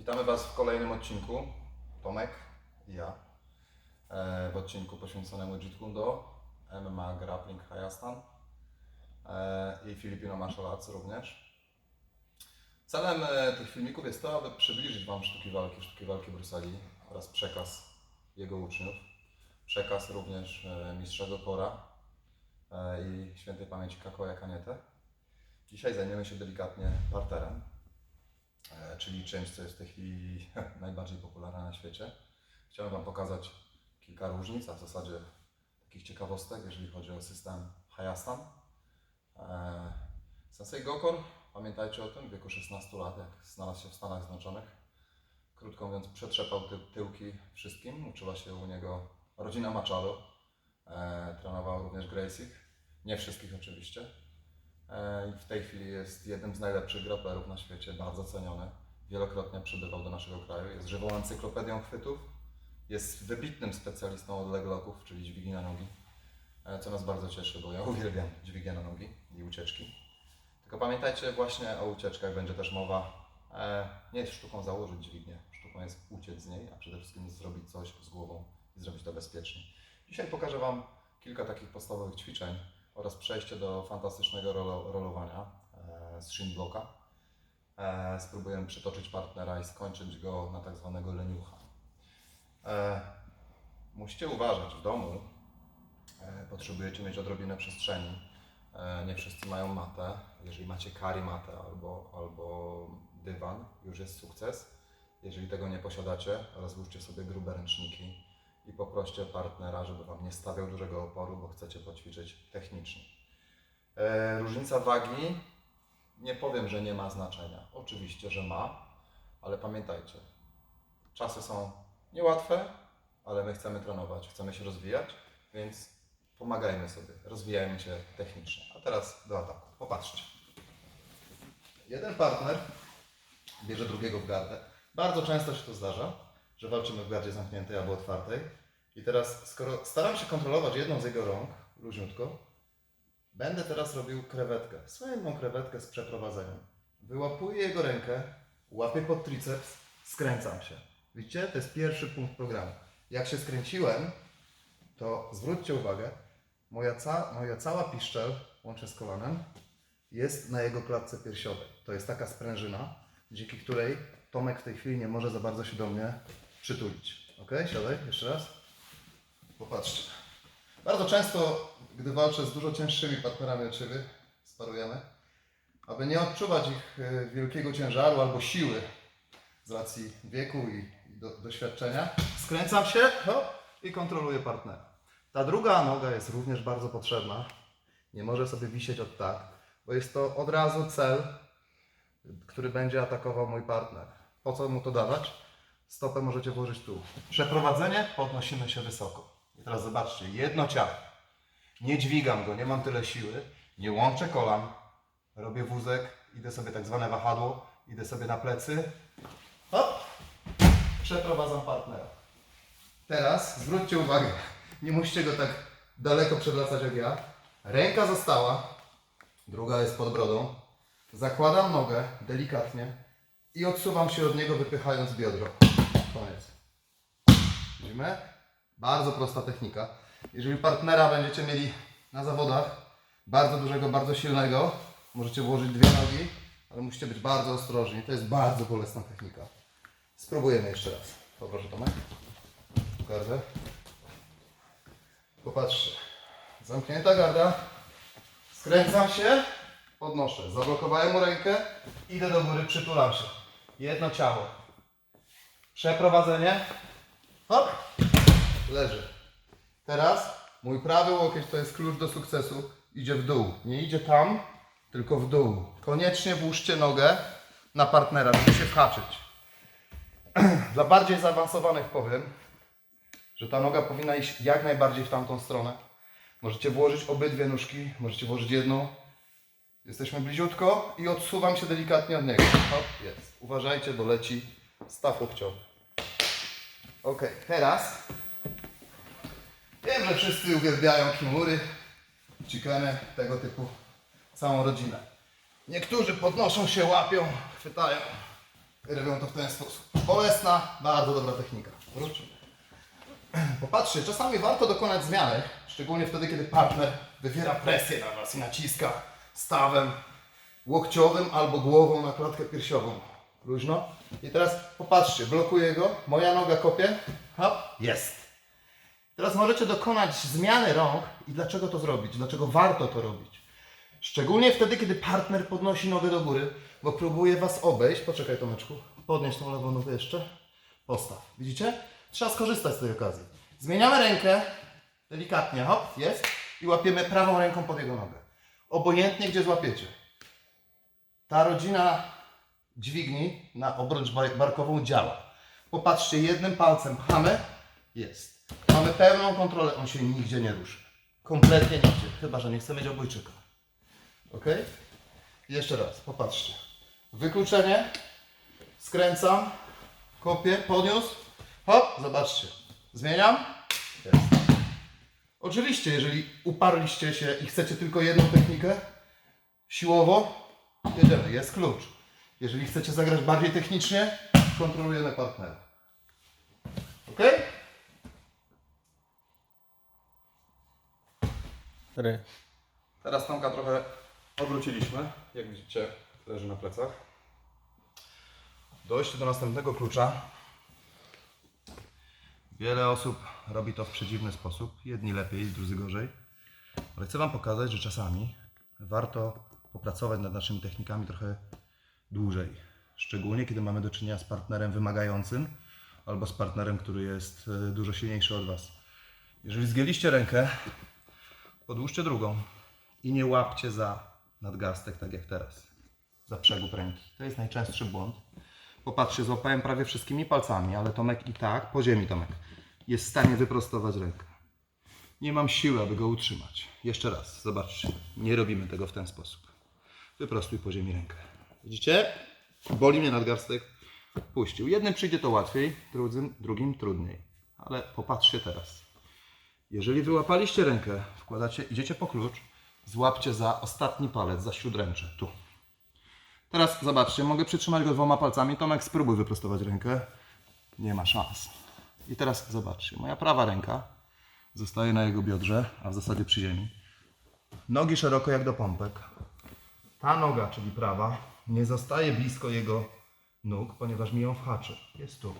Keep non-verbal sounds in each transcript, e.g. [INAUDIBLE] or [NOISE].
Witamy Was w kolejnym odcinku. Tomek i ja. E, W odcinku poświęconemu Jeet Kune Do, MMA Grappling Hayastan e, i Filipino Martial Arts również. Celem e, tych filmików jest to, aby przybliżyć Wam sztuki walki, sztuki walki Bruce Lee oraz przekaz jego uczniów. Przekaz również e, mistrzego Kora e, i świętej pamięci Kakoja Kaniete. Dzisiaj zajmiemy się delikatnie parterem czyli czymś, co jest w tej chwili [LAUGHS] najbardziej popularne na świecie. Chciałem Wam pokazać kilka różnic, a w zasadzie takich ciekawostek, jeżeli chodzi o system Hayastan. E, Sensei Gokor, pamiętajcie o tym, w wieku 16 lat, jak znalazł się w Stanach Zjednoczonych, krótko mówiąc, przetrzepał ty tyłki wszystkim. Uczyła się u niego rodzina Machado, e, trenował również Gracie, nie wszystkich oczywiście. E, w tej chwili jest jednym z najlepszych grapplerów na świecie, bardzo ceniony. Wielokrotnie przybywał do naszego kraju, jest żywą encyklopedią chwytów, jest wybitnym specjalistą od leglocków, czyli dźwigi na nogi, e, co nas bardzo cieszy, bo ja [LAUGHS] uwielbiam dźwigę na nogi i ucieczki. Tylko pamiętajcie właśnie o ucieczkach, będzie też mowa. E, Nie jest sztuką założyć dźwignię, sztuką jest uciec z niej, a przede wszystkim zrobić coś z głową i zrobić to bezpiecznie. Dzisiaj pokażę Wam kilka takich podstawowych ćwiczeń, oraz przejście do fantastycznego rolo, rolowania e, z shin blocka. E, spróbujemy przytoczyć partnera i skończyć go na tak zwanego leniucha. E, musicie uważać w domu, potrzebujecie mieć odrobinę przestrzeni. Nie wszyscy mają matę. Jeżeli macie kari matę albo, albo dywan, już jest sukces. Jeżeli tego nie posiadacie, rozłóżcie sobie grube ręczniki i poproście partnera, żeby Wam nie stawiał dużego oporu, bo chcecie poćwiczyć technicznie. E, różnica wagi, nie powiem, że nie ma znaczenia. Oczywiście, że ma, ale pamiętajcie, czasy są niełatwe, ale my chcemy trenować, chcemy się rozwijać, więc pomagajmy sobie, rozwijajmy się technicznie. A teraz do ataku. Popatrzcie. Jeden partner bierze drugiego w gardę. Bardzo często się to zdarza, że walczymy w gardzie zamkniętej albo otwartej. I teraz, skoro staram się kontrolować jedną z jego rąk, luźniutko, będę teraz robił krewetkę, słynną krewetkę z przeprowadzeniem. Wyłapuję jego rękę, łapię pod triceps, skręcam się. Widzicie? To jest pierwszy punkt programu. Jak się skręciłem, to zwróćcie uwagę, moja, ca moja cała piszczel, łącznie z kolanem, jest na jego klatce piersiowej. To jest taka sprężyna, dzięki której Tomek w tej chwili nie może za bardzo się do mnie przytulić. Ok? Siadaj, jeszcze raz. Popatrzcie. Bardzo często, gdy walczę z dużo cięższymi partnerami od siebie, sparujemy, aby nie odczuwać ich e, wielkiego ciężaru albo siły z racji wieku i, do, doświadczenia, skręcam się hop, i kontroluję partnera. Ta druga noga jest również bardzo potrzebna. Nie może sobie wisieć od tak, bo jest to od razu cel, który będzie atakował mój partner. Po co mu to dawać? Stopę możecie włożyć tu. Przeprowadzenie, podnosimy się wysoko. I teraz zobaczcie, jedno ciało. Nie dźwigam go, nie mam tyle siły, nie łączę kolan, robię wózek, idę sobie tak zwane wahadło, idę sobie na plecy. Hop! Przeprowadzam partnera. Teraz zwróćcie uwagę, nie musicie go tak daleko przewracać jak ja. Ręka została, druga jest pod brodą. Zakładam nogę delikatnie i odsuwam się od niego, wypychając biodro. Koniec. Widzimy? Bardzo prosta technika. Jeżeli partnera będziecie mieli na zawodach, bardzo dużego, bardzo silnego, możecie włożyć dwie nogi, ale musicie być bardzo ostrożni. To jest bardzo bolesna technika. Spróbujemy jeszcze raz. Poproszę Tomek. Gardę. Popatrzcie. Zamknięta garda. Skręcam się, podnoszę. Zablokowałem mu rękę, idę do góry, przytulam się. Jedno ciało. Przeprowadzenie. Hop. Leży. Teraz mój prawy łokieć to jest klucz do sukcesu. Idzie w dół. Nie idzie tam, tylko w dół. Koniecznie włóżcie nogę na partnera, żeby się whaczyć. [CLEARS THROAT] Dla bardziej zaawansowanych powiem, że ta noga powinna iść jak najbardziej w tamtą stronę. Możecie włożyć obydwie nóżki, możecie włożyć jedną. Jesteśmy bliziutko i odsuwam się delikatnie od niego. Hop, jest. Uważajcie, bo leci staw łokciowy. Ok, teraz wiem, że wszyscy uwielbiają kimury, chikany, tego typu całą rodzinę. Niektórzy podnoszą się, łapią, chwytają robią to w ten sposób. Bolesna, bardzo dobra technika. Wróć. [CLEARS THROAT] Popatrzcie, czasami warto dokonać zmiany, szczególnie wtedy, kiedy partner wywiera presję na Was i naciska stawem łokciowym albo głową na klatkę piersiową. Luźno. I teraz popatrzcie, blokuję go, moja noga kopie, hop, jest. Teraz możecie dokonać zmiany rąk i dlaczego to zrobić? Dlaczego warto to robić? Szczególnie wtedy, kiedy partner podnosi nogę do góry, bo próbuje Was obejść. Poczekaj Tomeczku, podnieś tą lewą nogę jeszcze. Postaw. Widzicie? Trzeba skorzystać z tej okazji. Zmieniamy rękę, delikatnie, hop, jest. I łapiemy prawą ręką pod jego nogę. Obojętnie, gdzie złapiecie. Ta rodzina dźwigni na obręcz bar- barkową działa. Popatrzcie, jednym palcem pchamy, jest. Mamy pełną kontrolę, on się nigdzie nie ruszy. Kompletnie nigdzie, chyba że nie chce mieć obojczyka. Ok? Jeszcze raz, popatrzcie. Wykluczenie, skręcam, kopię, podniósł, hop, zobaczcie. Zmieniam, jest. Oczywiście, jeżeli uparliście się i chcecie tylko jedną technikę, siłowo, jedziemy, jest klucz. Jeżeli chcecie zagrać bardziej technicznie, kontrolujemy partnera. Ok? Ry. Teraz Tomka trochę odwróciliśmy. Jak widzicie, leży na plecach. Dojście do następnego klucza. Wiele osób robi to w przedziwny sposób. Jedni lepiej, drudzy gorzej. Ale chcę Wam pokazać, że czasami warto popracować nad naszymi technikami trochę dłużej. Szczególnie kiedy mamy do czynienia z partnerem wymagającym albo z partnerem, który jest e, dużo silniejszy od Was. Jeżeli zgięliście rękę, Podłóżcie drugą i nie łapcie za nadgarstek, tak jak teraz. Za przegub ręki. To jest najczęstszy błąd. Popatrzcie, złapałem prawie wszystkimi palcami, ale Tomek i tak, po ziemi Tomek, jest w stanie wyprostować rękę. Nie mam siły, aby go utrzymać. Jeszcze raz, zobaczcie. Nie robimy tego w ten sposób. Wyprostuj po ziemi rękę. Widzicie? Boli mnie nadgarstek. Puścił. Jednym przyjdzie to łatwiej, drugim, drugim trudniej. Ale popatrzcie teraz. Jeżeli wyłapaliście rękę, wkładacie, idziecie po klucz, złapcie za ostatni palec, za śródręcze, tu. Teraz zobaczcie, mogę przytrzymać go dwoma palcami. Tomek, spróbuj wyprostować rękę. Nie ma szans. I teraz zobaczcie, moja prawa ręka zostaje na jego biodrze, a w zasadzie przy ziemi. Nogi szeroko jak do pompek. Ta noga, czyli prawa, nie zostaje blisko jego nóg, ponieważ mi ją whaczy. Jest tu.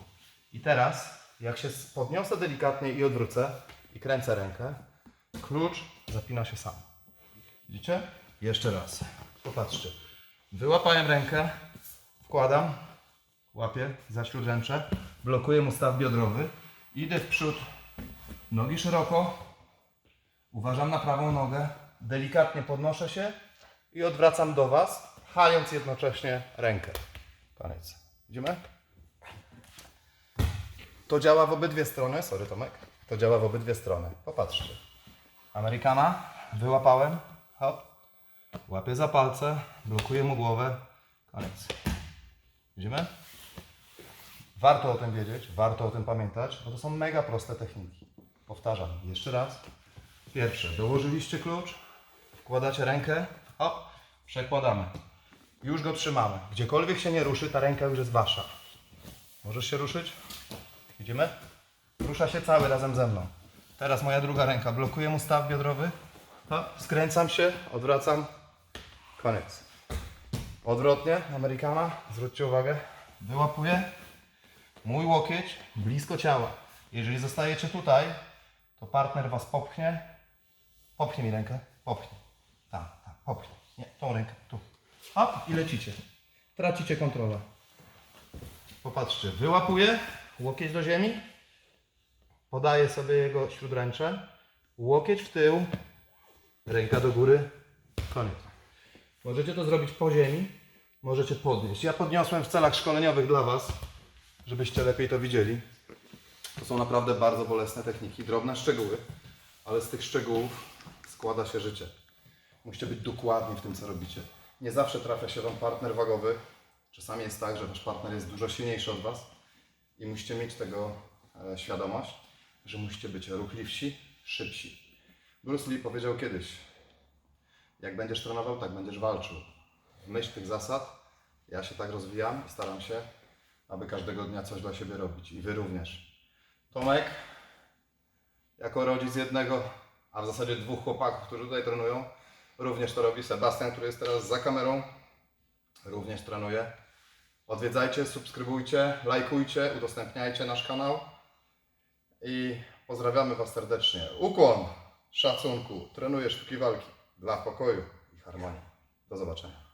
I teraz, jak się podniosę delikatnie i odwrócę i kręcę rękę, klucz zapina się sam. Widzicie? Jeszcze raz. Popatrzcie. Wyłapałem rękę, wkładam, łapię za śródręcze, blokuję mu staw biodrowy, idę w przód, nogi szeroko, uważam na prawą nogę, delikatnie podnoszę się i odwracam do Was, pchając jednocześnie rękę. Koniec. Widzimy? To działa w obydwie strony. Sorry Tomek. To działa w obydwie strony. Popatrzcie. Amerykana. Wyłapałem. Hop. Łapię za palce. Blokuję mu głowę. Koniec. Widzimy? Warto o tym wiedzieć. Warto o tym pamiętać, bo to są mega proste techniki. Powtarzam. Jeszcze raz. Pierwsze. Dołożyliście klucz. Wkładacie rękę. Hop. Przekładamy. Już go trzymamy. Gdziekolwiek się nie ruszy, ta ręka już jest wasza. Możesz się ruszyć? Widzimy? Rusza się cały razem ze mną. Teraz moja druga ręka. Blokuję mu staw biodrowy. Skręcam się, odwracam. Koniec. Odwrotnie, Amerykana. Zwróćcie uwagę. Wyłapuję. Mój łokieć blisko ciała. Jeżeli zostajecie tutaj, to partner was popchnie. Popchnij mi rękę. Popchnij. Tak, tak, popchnij. Nie, tą rękę. Tu. Hop i lecicie. Tracicie kontrolę. Popatrzcie, wyłapuję łokieć do ziemi, podaję sobie jego śródręcze, łokieć w tył, ręka do góry, koniec. Możecie to zrobić po ziemi, możecie podnieść. Ja podniosłem w celach szkoleniowych dla Was, żebyście lepiej to widzieli. To są naprawdę bardzo bolesne techniki, drobne szczegóły, ale z tych szczegółów składa się życie. Musicie być dokładni w tym, co robicie. Nie zawsze trafia się Wam partner wagowy. Czasami jest tak, że Wasz partner jest dużo silniejszy od Was i musicie mieć tego e, świadomość, że musicie być ruchliwsi, szybsi. Bruce Lee powiedział kiedyś, jak będziesz trenował, tak będziesz walczył. W myśl tych zasad ja się tak rozwijam i staram się aby każdego dnia coś dla siebie robić i Wy również. Tomek, jako rodzic jednego, a w zasadzie dwóch chłopaków, którzy tutaj trenują, również to robi. Sebastian, który jest teraz za kamerą, również trenuje. Odwiedzajcie, subskrybujcie, lajkujcie, udostępniajcie nasz kanał i pozdrawiamy Was serdecznie. Ukłon, szacunku, trenuję sztuki walki dla pokoju i harmonii. Do zobaczenia.